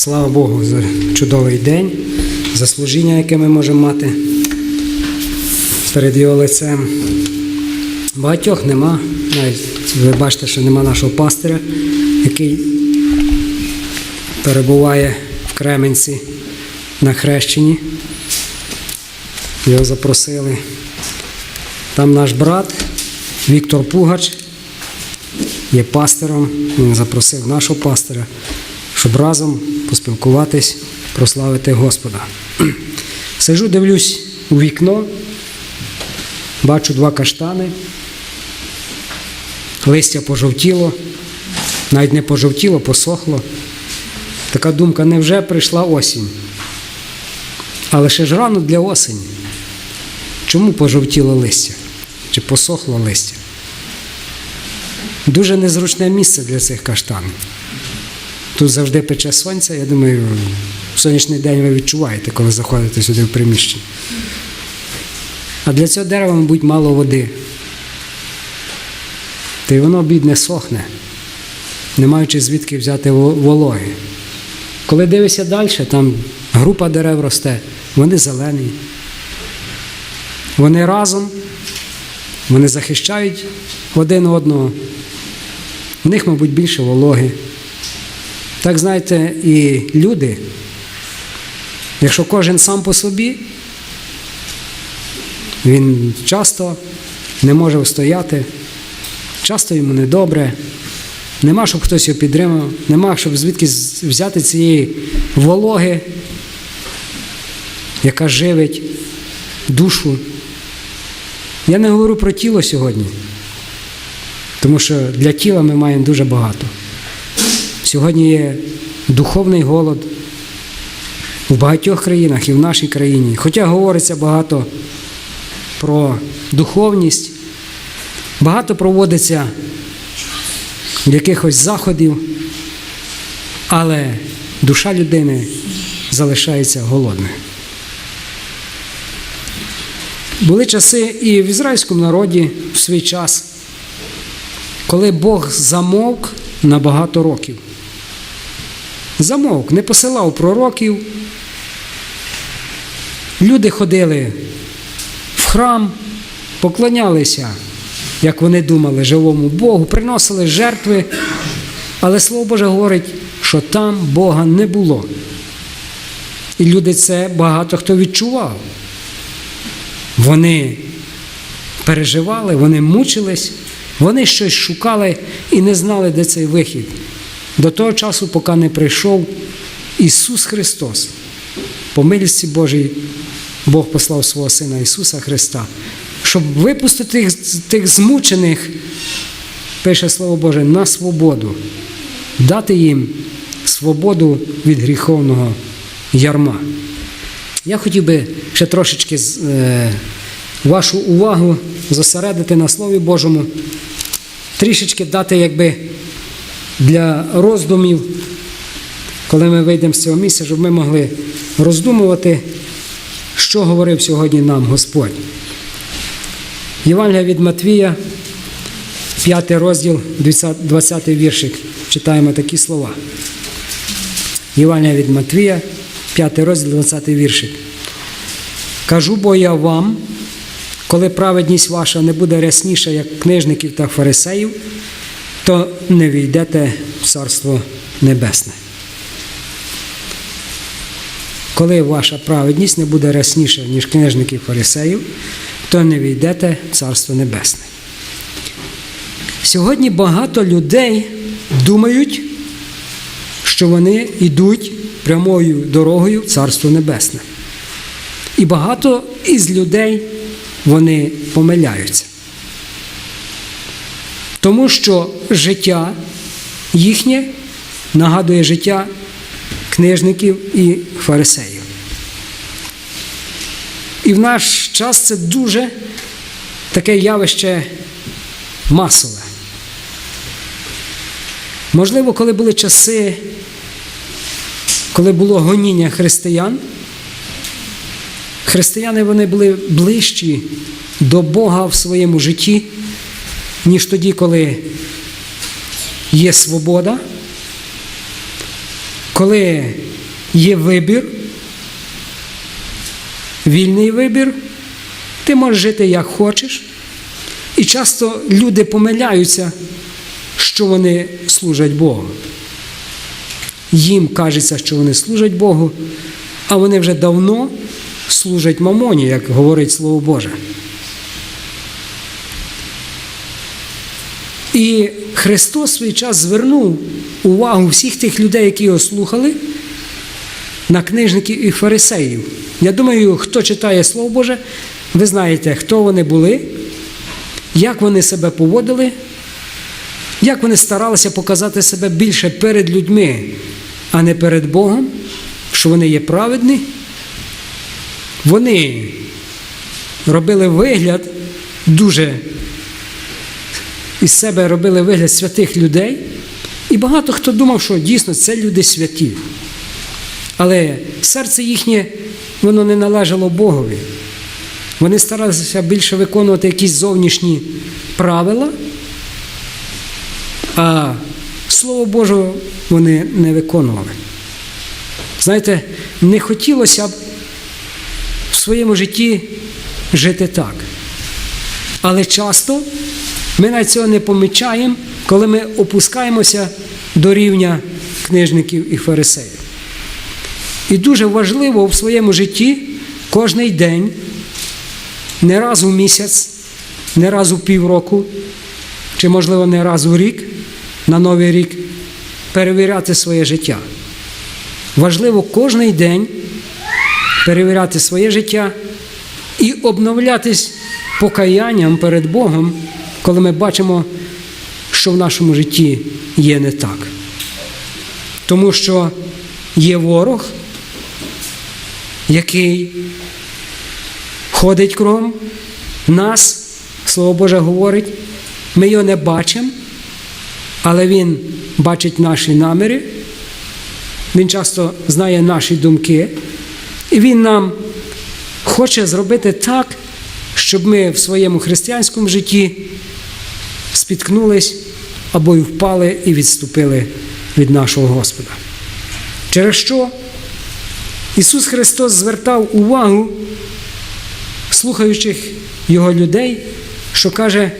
Слава Богу за чудовий день, за служіння, яке ми можемо мати перед його лицем. Багатьох нема. Навіть ви бачите, що нема нашого пастиря, який перебуває в Кременці на хрещенні. Його запросили. Там наш брат Віктор Пугач є пастиром. Він запросив нашого пастиря, щоб разом поспілкуватись, прославити Господа. Сижу, дивлюсь у вікно, бачу два каштани, листя пожовтіло, навіть не пожовтіло, посохло. Така думка, невже прийшла осінь? Але ще ж рано для осені. Чому пожовтіло листя? Чи посохло листя? Дуже незручне місце для цих каштанів. Тут завжди пече сонце, я думаю, в сонячний день ви відчуваєте, коли заходите сюди в приміщення. А для цього дерева, мабуть, мало води. Та й воно, бідне, сохне, не маючи звідки взяти вологи. Коли дивишся далі, там група дерев росте, вони зелені. Вони разом, вони захищають один одного. В них, мабуть, більше вологи. Так знаєте, і люди, якщо кожен сам по собі, він часто не може встояти, часто йому недобре, нема, щоб хтось його підтримав, нема, щоб звідки взяти цієї вологи, яка живить душу. Я не говорю про тіло сьогодні, тому що для тіла ми маємо дуже багато. Сьогодні є духовний голод в багатьох країнах і в нашій країні. Хоча говориться багато про духовність, багато проводиться якихось заходів, але душа людини залишається голодною. Були часи і в ізраїльському народі в свій час, коли Бог замовк на багато років. Замовк, не посилав пророків. Люди ходили в храм, поклонялися, як вони думали, живому Богу, приносили жертви, але Слово Боже говорить, що там Бога не було. І люди це багато хто відчував. Вони переживали, вони мучились, вони щось шукали і не знали, де цей вихід. До того часу, поки не прийшов Ісус Христос. По милості Божій Бог послав свого Сина Ісуса Христа, щоб випустити тих, тих змучених, пише Слово Боже, на свободу, дати їм свободу від гріховного ярма. Я хотів би ще трошечки е, вашу увагу зосередити на Слові Божому, трішечки дати якби для роздумів, коли ми вийдемо з цього місця, щоб ми могли роздумувати, що говорив сьогодні нам Господь. Євангелія від Матвія, 5 розділ, 20 20 віршик. Читаємо такі слова. Євангелія від Матвія, 5 розділ, 20 віршик. Кажу бо я вам, коли праведність ваша не буде рясніша, як книжників та фарисеїв, то не війдете в Царство Небесне. Коли ваша праведність не буде рясніша, ніж книжників фарисеїв, то не війдете в Царство Небесне. Сьогодні багато людей думають, що вони йдуть прямою дорогою в Царство Небесне. І багато із людей вони помиляються. Тому що життя їхнє нагадує життя книжників і фарисеїв. І в наш час це дуже таке явище масове. Можливо, коли були часи, коли було гоніння християн, християни вони були ближчі до Бога в своєму житті, ніж тоді, коли є свобода, коли є вибір, вільний вибір. Ти можеш жити як хочеш. І часто люди помиляються, що вони служать Богу. Їм кажеться, що вони служать Богу, а вони вже давно служать мамоні, як говорить Слово Боже. І Христос свій час звернув увагу всіх тих людей, які його слухали, на книжників і фарисеїв. Я думаю, хто читає Слово Боже, ви знаєте, хто вони були, як вони себе поводили, як вони старалися показати себе більше перед людьми, а не перед Богом, що вони є праведні. Вони робили вигляд дуже із себе робили вигляд святих людей, і багато хто думав, що дійсно це люди святі. Але серце їхнє воно не належало Богові. Вони старалися більше виконувати якісь зовнішні правила, а Слово Боже вони не виконували. Знаєте, не хотілося б в своєму житті жити так. Але часто ми навіть цього не помічаємо, коли ми опускаємося до рівня книжників і фарисеїв. І дуже важливо в своєму житті кожний день, не раз у місяць, не раз у півроку, чи, можливо, не раз у рік, на новий рік, перевіряти своє життя. Важливо кожний день перевіряти своє життя і обновлятись покаянням перед Богом, коли ми бачимо, що в нашому житті є не так. Тому що є ворог, який ходить кругом нас, Слово Боже говорить, ми його не бачимо, але Він бачить наші наміри, Він часто знає наші думки, і Він нам хоче зробити так, щоб ми в своєму християнському житті спіткнулись або й впали і відступили від нашого Господа. Через що Ісус Христос звертав увагу слухаючих Його людей, що каже,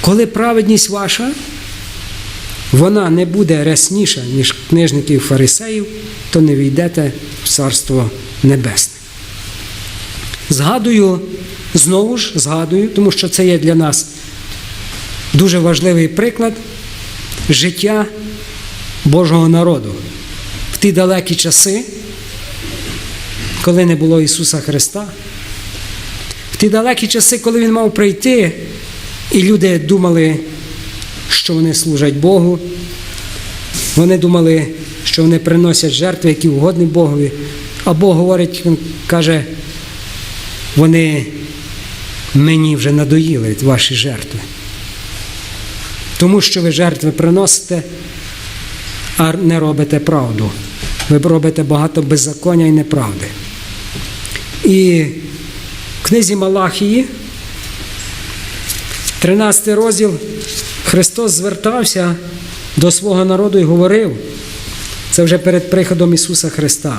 коли праведність ваша, вона не буде рясніша, ніж книжників фарисеїв, то не війдете в Царство Небесне. Згадую, знову ж згадую, тому що це є для нас дуже важливий приклад життя Божого народу. В ті далекі часи, коли не було Ісуса Христа, в ті далекі часи, коли Він мав прийти, і люди думали, що вони служать Богу, вони думали, що вони приносять жертви, які угодні Богові. А Бог говорить, каже, вони мені вже надоїли ваші жертви. Тому що ви жертви приносите, а не робите правду. Ви робите багато беззаконня і неправди. І в книзі Малахії, 13 розділ, Христос звертався до свого народу і говорив, це вже перед приходом Ісуса Христа,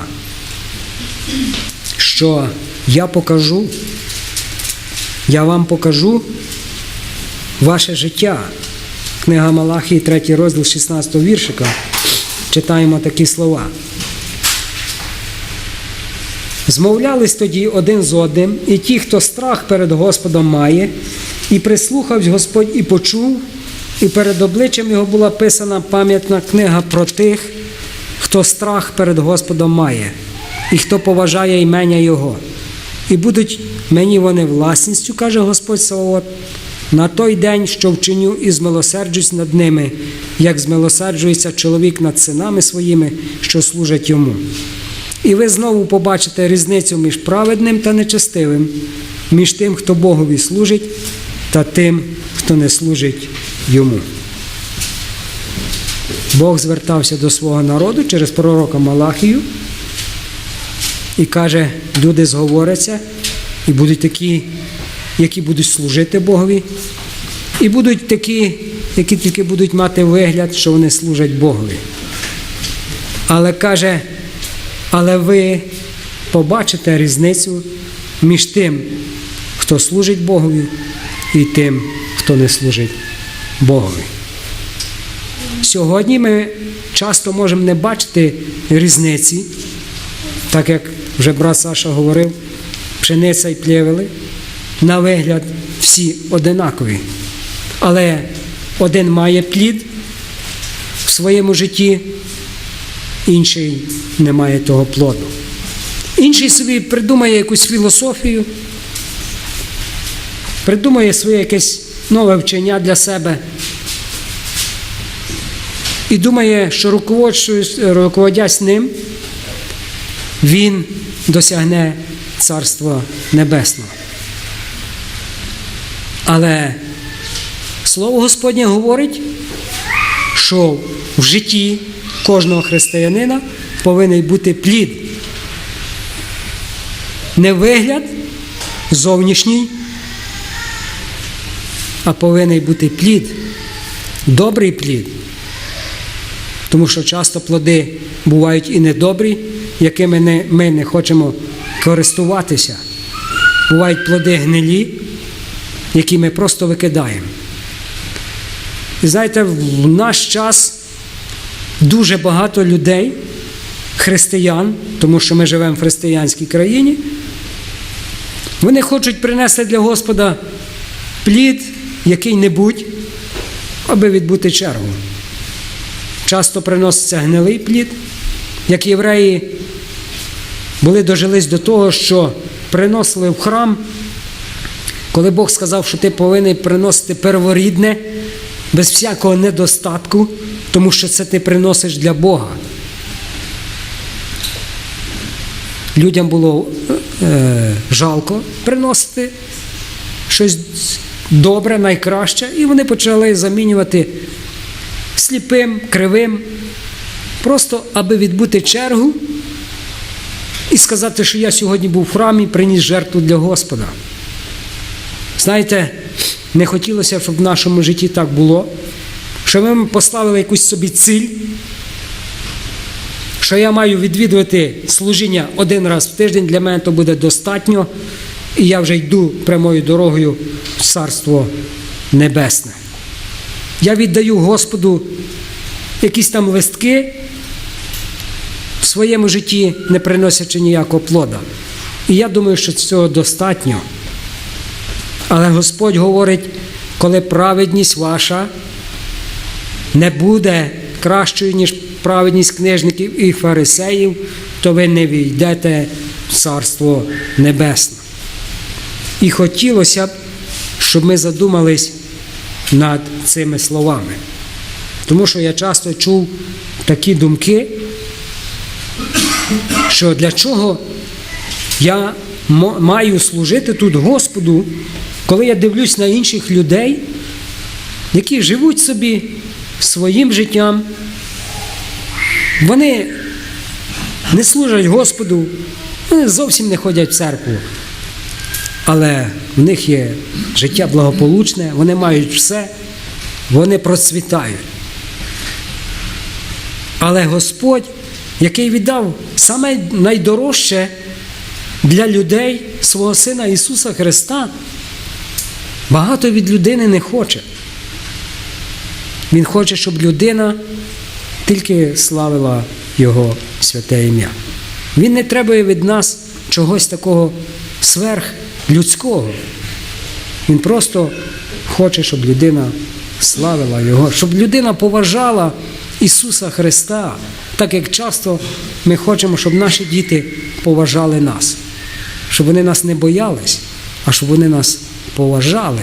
що я покажу, я вам покажу ваше життя. Книга Малахії, 3 розділ 16 віршика. Читаємо такі слова. Змовлялись тоді один з одним, і ті, хто страх перед Господом має, і прислухався Господь і почув, і перед обличчям його була писана пам'ятна книга про тих, хто страх перед Господом має, і хто поважає імення Його. І будуть мені вони власністю, каже Господь Саваот, на той день, що вчиню і змилосерджусь над ними, як змилосерджується чоловік над синами своїми, що служать йому. І ви знову побачите різницю між праведним та нечестивим, між тим, хто Богові служить, та тим, хто не служить йому. Бог звертався до свого народу через пророка Малахію і каже, люди зговоряться і будуть такі, які будуть служити Богові, і будуть такі, які тільки будуть мати вигляд, що вони служать Богові. Але каже, але ви побачите різницю між тим, хто служить Богові, і тим, хто не служить Богові. Сьогодні ми часто можемо не бачити різниці, так як вже брат Саша говорив, пшениця і плєвели, на вигляд всі одинакові. Але один має плід в своєму житті, інший не має того плоду. Інший собі придумає якусь філософію, придумає своє якесь нове вчення для себе і думає, що руководясь ним, він досягне Царства Небесного. Але Слово Господнє говорить, що в житті кожного християнина повинен бути плід. Не вигляд зовнішній, а повинен бути плід, добрий плід. Тому що часто плоди бувають і недобрі, якими ми не хочемо користуватися. Бувають плоди гнилі, які ми просто викидаємо. І знаєте, в наш час дуже багато людей, християн, тому що ми живемо в християнській країні, вони хочуть принести для Господа плід який-небудь, аби відбути чергу. Часто приноситься гнилий плід, як євреї були дожились до того, що приносили в храм, коли Бог сказав, що ти повинен приносити перворідне без всякого недостатку, тому що це ти приносиш для Бога. Людям було е, жалко приносити щось добре, найкраще, і вони почали замінювати сліпим, кривим, просто аби відбути чергу і сказати, що я сьогодні був в храмі, приніс жертву для Господа. Знаєте, не хотілося, щоб в нашому житті так було, що ми поставили якусь собі ціль, що я маю відвідувати служіння один раз в тиждень, для мене то буде достатньо, і я вже йду прямою дорогою в Царство Небесне. Я віддаю Господу якісь там листки в своєму житті, не приносячи ніякого плода. І я думаю, що цього достатньо. Але Господь говорить, коли праведність ваша не буде кращою, ніж праведність книжників і фарисеїв, то ви не війдете в Царство Небесне. І хотілося б, щоб ми задумались над цими словами. Тому що я часто чув такі думки, що для чого я маю служити тут Господу, коли я дивлюсь на інших людей, які живуть собі своїм життям, вони не служать Господу, вони зовсім не ходять в церкву. Але в них є життя благополучне, вони мають все, вони процвітають. Але Господь, який віддав саме найдорожче для людей свого Сина Ісуса Христа, багато від людини не хоче. Він хоче, щоб людина тільки славила Його святе ім'я. Він не требує від нас чогось такого сверхлюдського. Він просто хоче, щоб людина славила Його, щоб людина поважала Ісуса Христа, так як часто ми хочемо, щоб наші діти поважали нас, щоб вони нас не боялись, а щоб вони нас поважали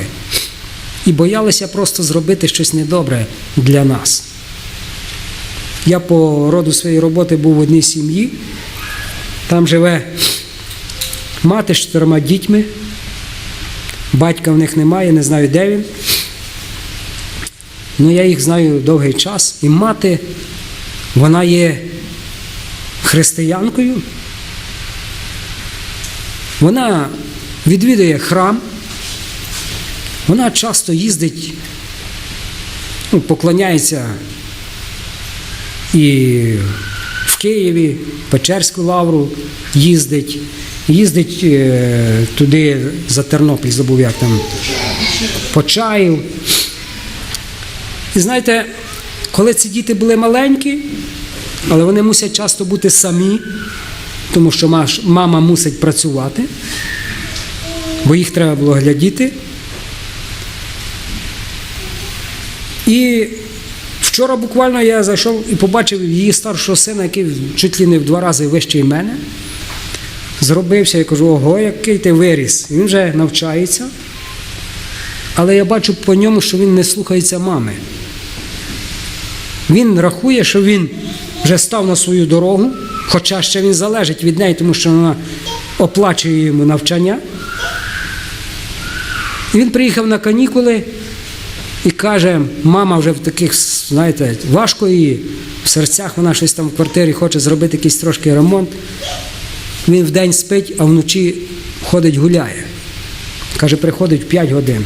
і боялися просто зробити щось недобре для нас. Я по роду своєї роботи був в одній сім'ї, там живе мати з чотирма дітьми, батька в них немає, не знаю, де він. Ну, я їх знаю довгий час. І мати, вона є християнкою. Вона відвідує храм, вона часто їздить, ну, поклоняється і в Києві, Печерську лавру їздить, їздить е, туди за Тернопіль, забув як там, Почаїв. І знаєте, коли ці діти були маленькі, але вони мусять часто бути самі, тому що мама мусить працювати, бо їх треба було глядіти. І вчора буквально я зайшов і побачив її старшого сина, який чуть ли не в два рази вищий мене. Зробився, я кажу, ого, який ти виріс. Він вже навчається. Але я бачу по ньому, що він не слухається мами. Він рахує, що він вже став на свою дорогу, хоча ще він залежить від неї, тому що вона оплачує йому навчання. Він приїхав на канікули і каже, мама вже в таких, знаєте, важко її, в серцях вона щось там в квартирі хоче зробити якийсь трошки ремонт. Він вдень спить, а вночі ходить гуляє. Каже, приходить в 5 годин.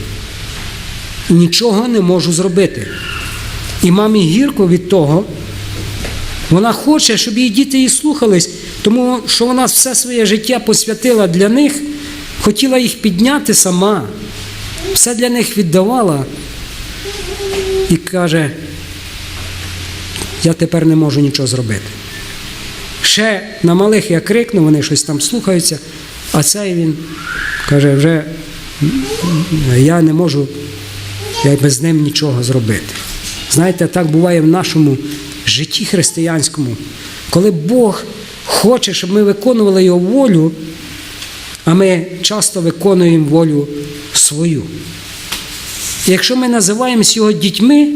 Нічого не можу зробити. І мамі гірко від того, вона хоче, щоб її діти її слухались, тому що вона все своє життя посвятила для них, хотіла їх підняти сама, все для них віддавала. І каже, я тепер не можу нічого зробити. Ще на малих я крикну, вони щось там слухаються, а цей він каже, вже я не можу я без ним нічого зробити. Знаєте, так буває в нашому житті християнському, коли Бог хоче, щоб ми виконували Його волю, а ми часто виконуємо волю свою. Якщо ми називаємось його дітьми,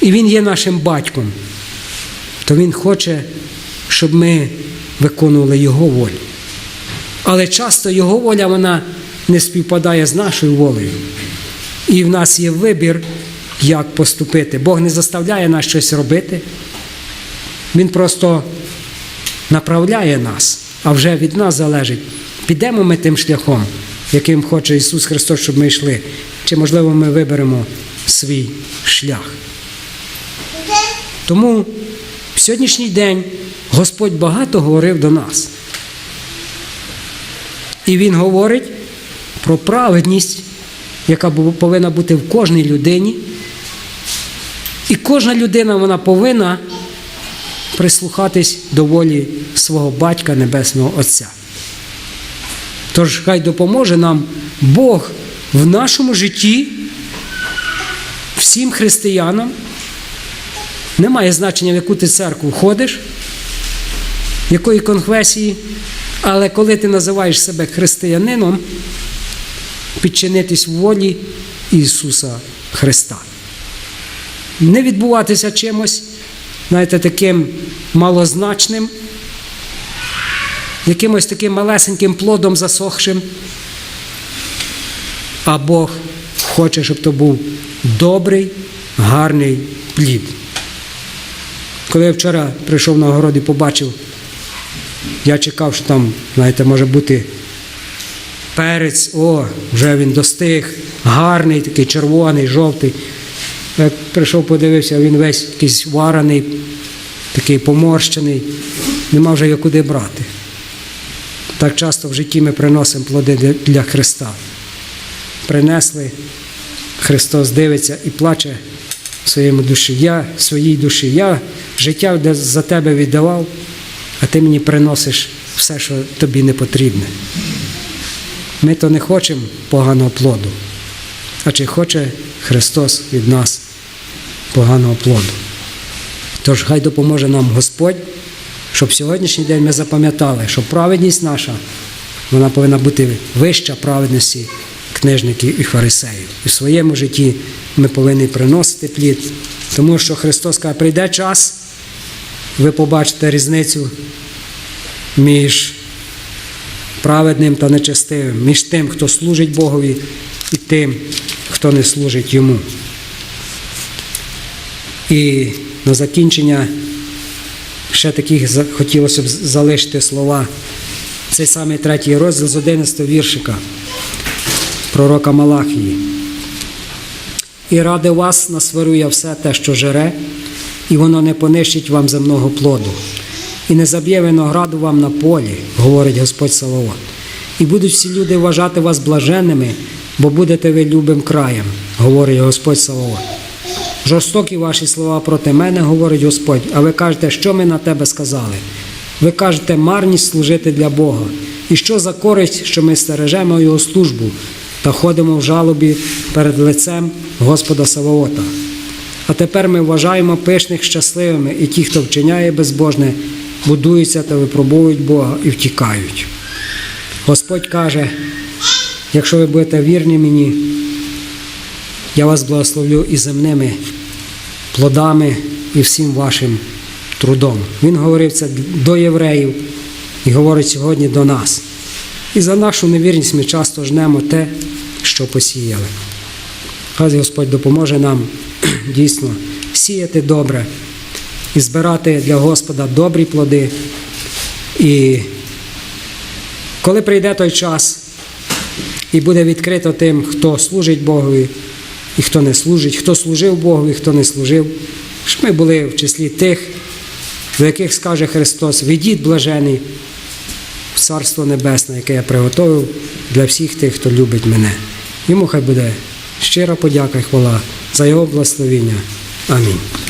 і він є нашим батьком, то він хоче, щоб ми виконували його волю. Але часто його воля вона не співпадає з нашою волею. І в нас є вибір, як поступити. Бог не заставляє нас щось робити. Він просто направляє нас, а вже від нас залежить, підемо ми тим шляхом, яким хоче Ісус Христос, щоб ми йшли, чи, можливо, ми виберемо свій шлях. Тому в сьогоднішній день Господь багато говорив до нас. І Він говорить про праведність, яка повинна бути в кожній людині. І кожна людина вона повинна прислухатись до волі свого батька Небесного Отця. Тож хай допоможе нам Бог в нашому житті, всім християнам. Немає значення, в яку ти церкву ходиш, якої конфесії, але коли ти називаєш себе християнином, підчинитись волі Ісуса Христа. Не відбуватися чимось, знаєте, таким малозначним, якимось таким малесеньким плодом засохшим. А Бог хоче, щоб то був добрий, гарний плід. Коли я вчора прийшов на огород і побачив, я чекав, що там, знаєте, може бути перець, о, вже він достиг, гарний, такий червоний, жовтий. Я прийшов, подивився, він весь якийсь варений, такий поморщений, нема вже його куди брати. Так часто в житті ми приносимо плоди для- Христа. Принесли, Христос дивиться і плаче своєму душі. Я своїй душі. Я життя за тебе віддавав, а ти мені приносиш все, що тобі не потрібне. Ми то не хочемо поганого плоду, а чи хоче Христос від нас поганого плоду. Тож хай допоможе нам Господь, щоб сьогоднішній день ми запам'ятали, що праведність наша вона повинна бути вища праведності книжників і фарисеїв. І в своєму житті ми повинні приносити плід, тому що Христос каже, прийде час, ви побачите різницю між праведним та нечестивим, між тим, хто служить Богові, і тим, хто не служить йому. І на закінчення ще таких хотілося б залишити слова. Цей самий третій розділ з 11 віршика пророка Малахії. І ради вас насварю я все те, що жере, і воно не понищить вам земного плоду, і не заб'є винограду вам на полі, говорить Господь Саваот. І будуть всі люди вважати вас блаженними, бо будете ви любим краєм, говорить Господь Саваот. Жорстокі ваші слова проти мене, говорить Господь, а ви кажете, що ми на тебе сказали? Ви кажете, марність служити для Бога. І що за користь, що ми стережемо Його службу та ходимо в жалобі перед лицем Господа Саваота. А тепер ми вважаємо пишних щасливими, і ті, хто вчиняє безбожне, будуються та випробовують Бога і втікають. Господь каже, якщо ви будете вірні мені, я вас благословлю і земними плодами і всім вашим трудом. Він говорив це до євреїв і говорить сьогодні до нас. І за нашу невірність ми часто жнемо те, що посіяли. Хай Господь допоможе нам дійсно сіяти добре і збирати для Господа добрі плоди. І коли прийде той час, і буде відкрито тим, хто служить Богові і хто не служить, хто служив Богові, хто не служив, щоб ми були в числі тих, до яких скаже Христос: Ведіть блажений в Царство Небесне, яке я приготовив для всіх тих, хто любить мене. Йому хай буде щира подяка і хвала за його благословіння. Амінь.